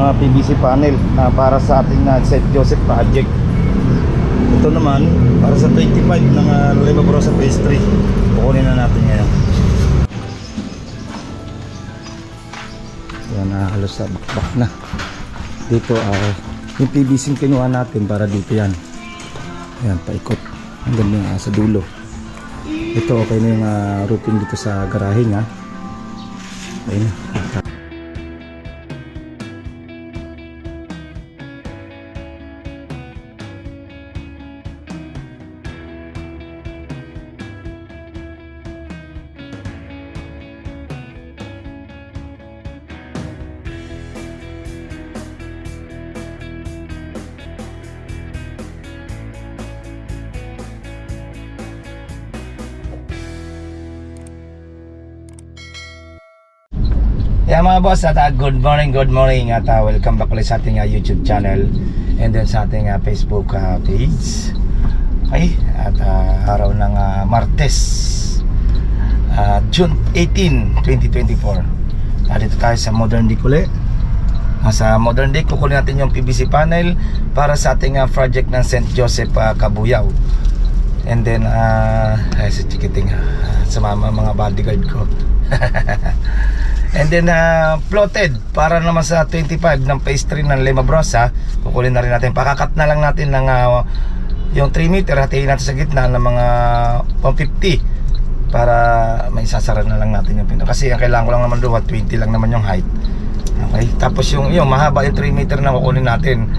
ah, PVC panel na para sa ating uh, St. Joseph project. Ito naman, para sa 25 ng uh, Lima Brosa Phase 3. Kukunin na natin ngayon. Yan, na halos sa bakbak na. Dito, ah, yung PVC kinuha natin para dito yan. Yan, paikot. Hanggang yung ah, sa dulo. Ito, okay na yung ah, roofing dito sa garahe nga. Okay na. Yeah mga boss, at uh, good morning, good morning at uh, welcome back ulit sa ating uh, YouTube channel and then sa ating uh, Facebook uh, page. Okay, at uh, araw ng uh, Martes, uh, June 18, 2024. Uh, dito tayo sa Modern Dick ulit. Uh, sa Modern Dick, kukunin natin yung PVC panel para sa ating uh, project ng St. Joseph uh, Kabuyaw. And then, uh, ay, si Chikiting, uh, sumama mga bodyguard ko. And then uh, plotted para naman sa 25 ng phase 3 ng Lima Brosa. Kukunin na rin natin. Pakakat na lang natin ng uh, yung 3 meter. Hatiin natin sa gitna ng mga 150 para may sasara na lang natin yung pinto. Kasi ang kailangan ko lang naman doon 20 lang naman yung height. Okay. Tapos yung yung mahaba yung 3 meter na kukunin natin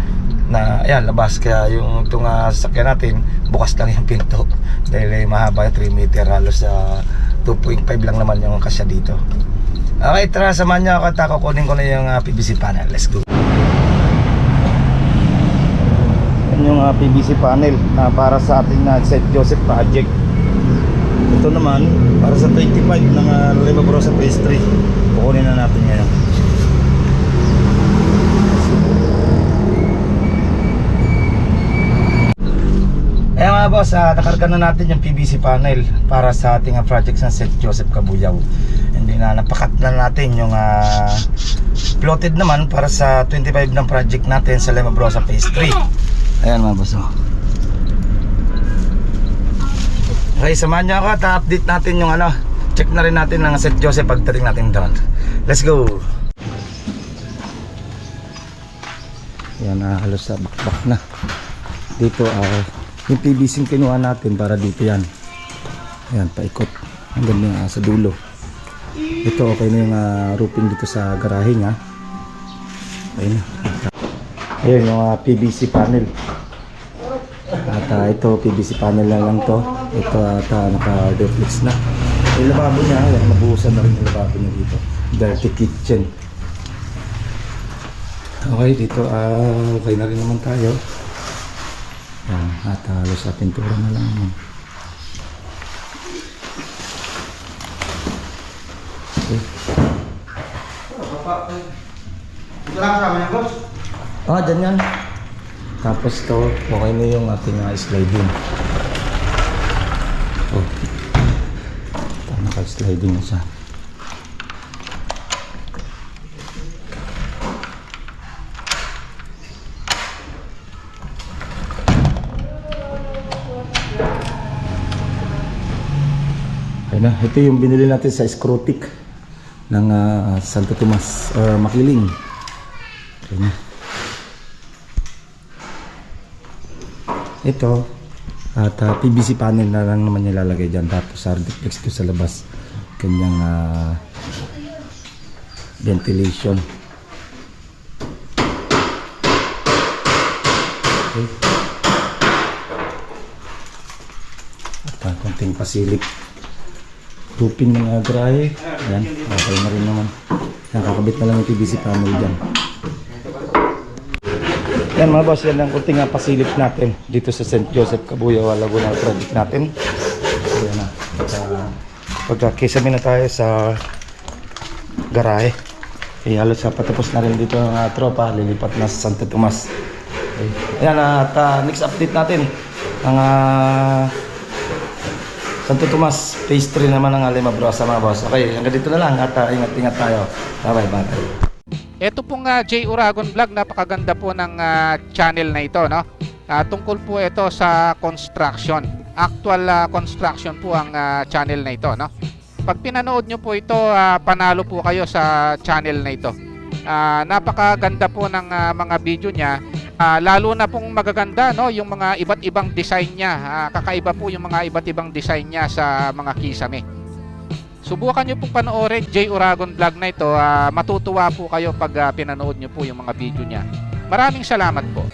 na ayan labas kaya yung itong uh, sasakyan natin bukas lang yung pinto dahil eh, mahaba yung 3 meter halos sa 2.5 lang naman yung kasya dito Okay, tara, samahan niyo ako at ako kunin ko na yung uh, PVC panel. Let's go. Yan yung uh, PVC panel na para sa ating uh, St. Joseph project. Ito naman, para sa 25 ng uh, Lima Brosa Phase 3. Kukunin na natin ngayon. Ayan mga boss, uh, nakarga na natin yung PVC panel para sa ating uh, project sa St. Joseph Kabuyaw. Na napakat na natin yung uh, plotted naman para sa 25 ng project natin sa Lema Brosa Phase 3. Ayan mga boss. Oh. Okay, samahan nyo ako at update natin yung ano. Check na rin natin ng St. Joseph pagdating natin doon. Let's go! Yan, uh, halos sa bakbak na. Dito, uh, yung PVC kinuha natin para dito yan. Ayan, paikot. Hanggang uh, sa dulo. Ito, okay na yung uh, roofing dito sa garahe. Okay na. Ayun, yung uh, PVC panel. At uh, ito, PVC panel na lang to. Ito at uh, naka-reflex na. Yung lababo niya, ayan, mabuhusan na rin yung lababo niya dito. Dirty kitchen. Okay, dito, ah, okay na rin naman tayo. Yan, at uh, halos sa pintura na lang naman. Okay. Ito lang kasama boss. Ah, dyan yan. Tapos to, okay na yung ating uh, sliding. Oh. Ito, naka-sliding na siya. Ayun ito yung binili natin sa Scrotic ng ah, Santo Tomas or Makiling. Ayun na. Ito, at ah, PVC panel na lang naman nilalagay dyan. Tapos hardiplex ko sa labas. Kanyang ah, ventilation. Okay. At ah, konting pasilip. Tupin ng garahe. Ayan, okay na rin naman. Nakakabit na lang yung PVC panel dyan. Yan mga boss, yan ang kunting uh, pasilip natin dito sa St. Joseph Kabuyaw, Laguna project natin. So yan na. At, uh, pagkakisami na tayo sa garahe. Eh, halos sa patapos na rin dito ang uh, tropa, lilipat na sa Santo Tomas. Okay. Ayan, uh, at uh, next update natin, ang uh, Santo Tomas, 3 naman ng Alima Brosa mga boss. Okay, hanggang dito na lang at uh, ingat-ingat tayo. Bye-bye, bye. Ito pong ah, J Uragon Vlog, napakaganda po ng ah, channel na ito, no? Ah, tungkol po ito sa construction. Actual ah, construction po ang ah, channel na ito, no? Pag pinanood nyo po ito, ah, panalo po kayo sa channel na ito. Ah, napakaganda po ng ah, mga video niya. Ah, lalo na pong magaganda no, yung mga iba't ibang design niya. Ah, kakaiba po yung mga iba't ibang design niya sa mga kisame. Subukan nyo pong panoorin J Uragon vlog na ito. Ah, matutuwa po kayo pag ah, pinanood nyo po yung mga video niya. Maraming salamat po.